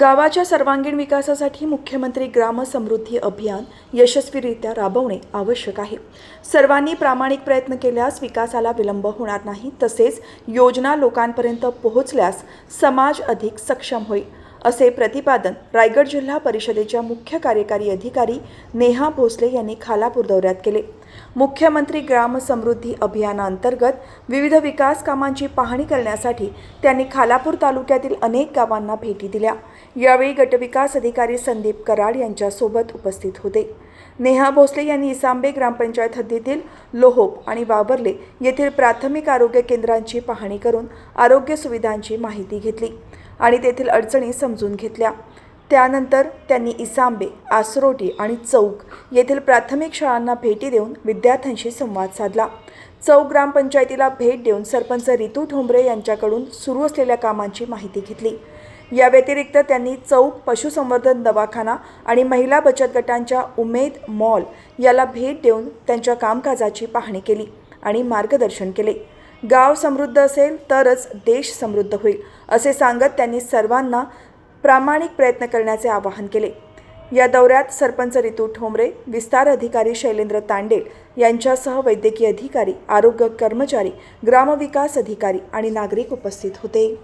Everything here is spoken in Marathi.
गावाच्या सर्वांगीण विकासासाठी मुख्यमंत्री ग्राम समृद्धी अभियान यशस्वीरित्या राबवणे आवश्यक आहे. सर्वांनी प्रामाणिक प्रयत्न केल्यास विकासाला विलंब होणार नाही तसेच योजना लोकांपर्यंत पोहोचल्यास समाज अधिक सक्षम होईल असे प्रतिपादन रायगड जिल्हा परिषदेच्या मुख्य कार्यकारी अधिकारी नेहा भोसले यांनी खालापूर दौऱ्यात केले. मुख्यमंत्री ग्राम समृद्धी अभियानाअंतर्गत विविध विकास कामांची पाहणी करण्यासाठी त्यांनी खालापूर तालुक्यातील अनेक गावांना भेटी दिल्या. यावेळी गटविकास अधिकारी संदीप कराड यांच्यासोबत उपस्थित होते. नेहा भोसले यांनी इसांबे ग्रामपंचायत हद्दीतील लोहोप आणि वाबर्ले येथील प्राथमिक आरोग्य केंद्रांची पाहणी करून आरोग्य सुविधांची माहिती घेतली आणि तेथील अडचणी समजून घेतल्या. त्यानंतर त्यांनी इसांबे आसरोटी आणि चौक येथील प्राथमिक शाळांना भेटी देऊन विद्यार्थ्यांशी संवाद साधला. चौक ग्रामपंचायतीला भेट देऊन सरपंच रितू ठोंबरे यांच्याकडून सुरू असलेल्या कामांची माहिती घेतली. या व्यतिरिक्त त्यांनी चौक पशुसंवर्धन दवाखाना आणि महिला बचत गटांच्या उमेद मॉल याला भेट देऊन त्यांच्या कामकाजाची पाहणी केली आणि मार्गदर्शन केले. गाव समृद्ध असेल तरच देश समृद्ध होईल असे सांगत त्यांनी सर्वांना प्रामाणिक प्रयत्न करण्याचे आवाहन केले. या दौऱ्यात सरपंच रितू ठोंबरे विस्तार अधिकारी शैलेंद्र तांडेल यांच्यासह वैद्यकीय अधिकारी आरोग्य कर्मचारी ग्रामविकास अधिकारी आणि नागरिक उपस्थित होते.